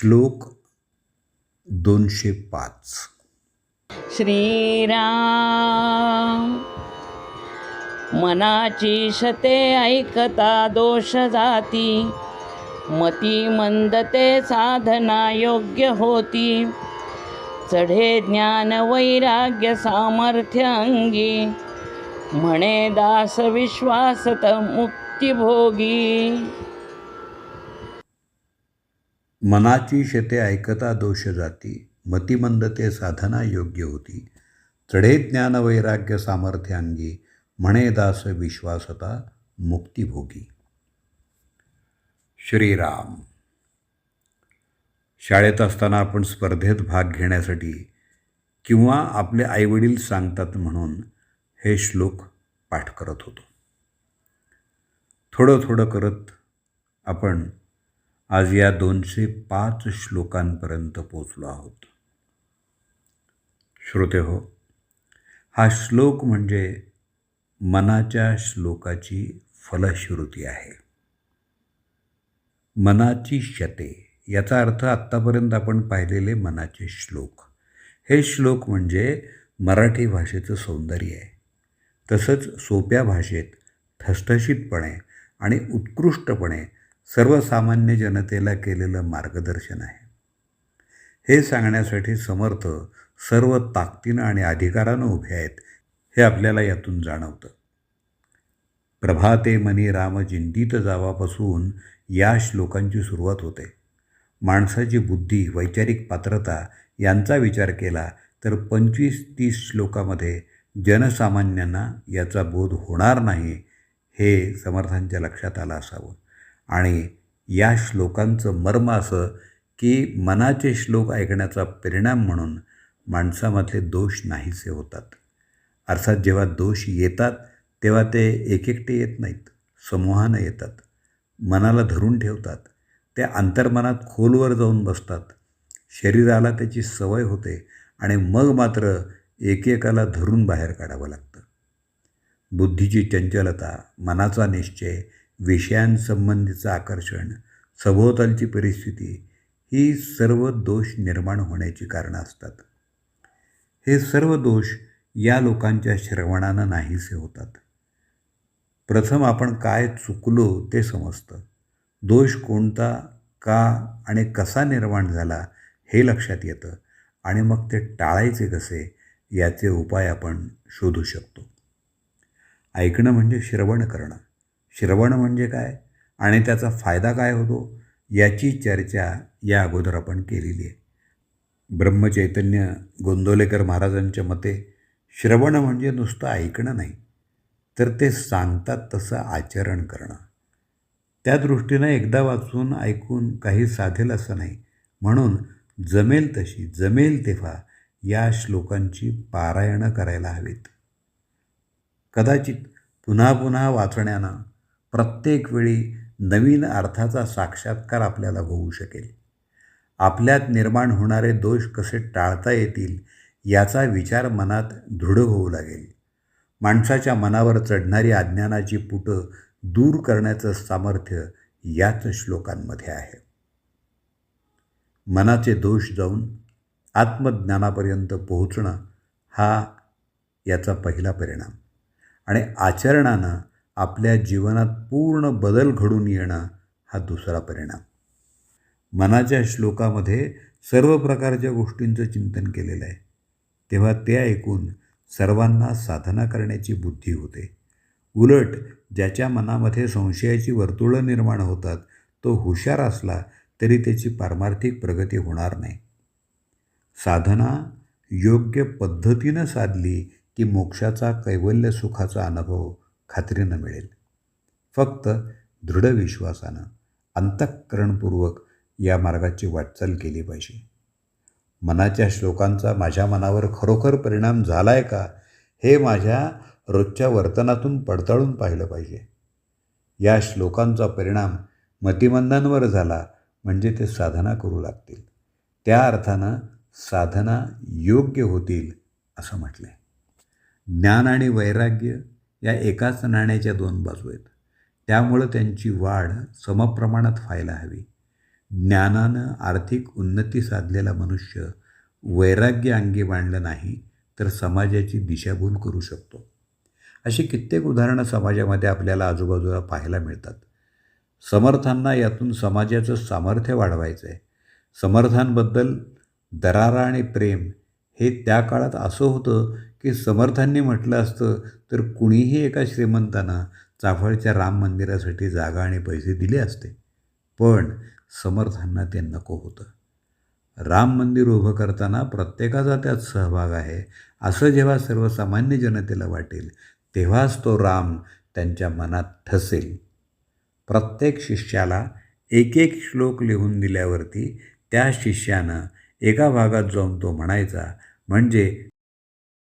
श्लोक दोनशे पाच. श्रीराम मनाची शते ऐकता दोष जाती मती मंदते साधना योग्य होती. चढे ज्ञान वैराग्य सामर्थ्य अंगी म्हणे दास विश्वासत मुक्तिभोगी मनाची शते ऐकता दोष जाती मतिमंदते साधना योग्य होती. चढे ज्ञान वैराग्य सामर्थ्यांगी म्हणे दास विश्वासता मुक्तिभोगी श्रीराम. शाळेत असताना आपण स्पर्धेत भाग घेण्यासाठी किंवा आपले आईवडील सांगतात म्हणून हे श्लोक पाठ करत होतो. थोडं थोडं करत आपण आज या दोनशे पाच श्लोकांपर्यंत पोचलो आहोत. श्रोते हो हा श्लोक म्हणजे मनाच्या श्लोकाची फलश्रुती आहे. मनाची शते याचा अर्थ आत्तापर्यंत आपण पाहिलेले मनाचे श्लोक. हे श्लोक म्हणजे मराठी भाषेचं सौंदर्य आहे. तसंच सोप्या भाषेत ठसठशीतपणे आणि उत्कृष्टपणे सर्वसामान्य जनतेला केलेलं मार्गदर्शन आहे. हे सांगण्यासाठी समर्थ सर्व ताकदीनं आणि अधिकारानं उभे आहेत हे आपल्याला यातून जाणवतं. प्रभाते मनी राम चिंतित जावापासून या श्लोकांची सुरुवात होते. माणसाची बुद्धी वैचारिक पात्रता यांचा विचार केला तर पंचवीस तीस श्लोकामध्ये जनसामान्यांना याचा बोध होणार नाही हे समर्थांच्या लक्षात आलं असावं. आणि या श्लोकांचं मर्म असं की मनाचे श्लोक ऐकण्याचा परिणाम म्हणून माणसामधले दोष नाहीसे होतात. अर्थात जेव्हा दोष येतात तेव्हा ते एक एकटे येत नाहीत समूहानं येतात मनाला धरून ठेवतात ते अंतर्मनात खोलवर जाऊन बसतात. शरीराला त्याची सवय होते आणि मग मात्र एकेकाला धरून बाहेर काढावं लागतं. बुद्धीची चंचलता मनाचा निश्चय विषयांसंबंधीचं आकर्षण सभोवतालची परिस्थिती ही सर्व दोष निर्माण होण्याची कारणं असतात. हे सर्व दोष या लोकांच्या श्रवणानं नाहीसे होतात. प्रथम आपण काय चुकलो ते समजतं. दोष कोणता का आणि कसा निर्माण झाला हे लक्षात येतं आणि मग ते टाळायचे कसे याचे उपाय आपण शोधू शकतो. ऐकणं म्हणजे श्रवण करणं. श्रवण म्हणजे काय आणि त्याचा फायदा काय होतो याची चर्चा या अगोदर आपण केलेली आहे. ब्रह्मचैतन्य गोंदोलेकर महाराजांच्या मते श्रवण म्हणजे नुसतं ऐकणं नाही तर ते सांगतात तसं आचरण करणं. त्या दृष्टीनं एकदा वाचून ऐकून काही साधेल असं नाही म्हणून जमेल तशी जमेल तेव्हा या श्लोकांची पारायणं करायला हवीत. कदाचित पुन्हा पुन्हा वाचण्यानं प्रत्येक वेळी नवीन अर्थाचा साक्षात्कार आपल्याला होऊ शकेल. आपल्यात निर्माण होणारे दोष कसे टाळता येतील याचा विचार मनात दृढ होऊ लागेल. माणसाच्या मनावर चढणारी अज्ञानाची पुटं दूर करण्याचं सामर्थ्य याच श्लोकांमध्ये आहे. मनाचे दोष जाऊन आत्मज्ञानापर्यंत पोहोचणं हा याचा पहिला परिणाम. आणि आचरणानं आपल्या जीवनात पूर्ण बदल घडून येणं हा दुसरा परिणाम. मनाच्या श्लोकामध्ये सर्व प्रकारच्या गोष्टींचं चिंतन केलेलं आहे. तेव्हा ते ऐकून सर्वांना साधना करण्याची बुद्धी होते. उलट ज्याच्या मनामध्ये संशयाची वर्तुळं निर्माण होतात तो हुशार असला तरी त्याची पारमार्थिक प्रगती होणार नाही. साधना योग्य पद्धतीनं साधली की मोक्षाचा कैवल्य सुखाचा अनुभव खात्रीनं मिळेल. फक्त दृढ विश्वासानं अंतःकरणपूर्वक या मार्गाची वाटचाल केली पाहिजे. मनाच्या श्लोकांचा माझ्या मनावर खरोखर परिणाम झाला आहे का हे माझ्या रोजच्या वर्तनातून पडताळून पाहिलं पाहिजे. या श्लोकांचा परिणाम मतिमंदांवर झाला म्हणजे ते साधना करू लागतील. त्या अर्थानं साधना योग्य होतील असं म्हटलं आहे ज्ञान आणि वैराग्य या एकाच नाण्याच्या दोन बाजू आहेत. त्यामुळं त्यांची वाढ समप्रमाणात व्हायला हवी. ज्ञानानं आर्थिक उन्नती साधलेला मनुष्य वैराग्य अंगी बांधलं नाही तर समाजाची दिशाभूल करू शकतो. अशी कित्येक उदाहरणं समाजामध्ये आपल्याला आजूबाजूला पाहायला मिळतात. समर्थांना यातून समाजाचं सामर्थ्य वाढवायचं आहे समर्थांबद्दल दरारा आणि प्रेम हे त्या काळात असं होतं की समर्थांनी म्हटलं असतं तर कुणीही एका श्रीमंतांना चाफळच्या राम मंदिरासाठी जागा आणि पैसे दिले असते. पण समर्थांना ते नको होतं. राम मंदिर उभं करताना प्रत्येकाचा त्यात सहभाग आहे असं जेव्हा सर्वसामान्य जनतेला वाटेल तेव्हाच तो राम त्यांच्या मनात ठसेल. प्रत्येक शिष्याला एक एक श्लोक लिहून दिल्यावरती त्या शिष्यानं एका भागात जाऊन तो म्हणायचा म्हणजे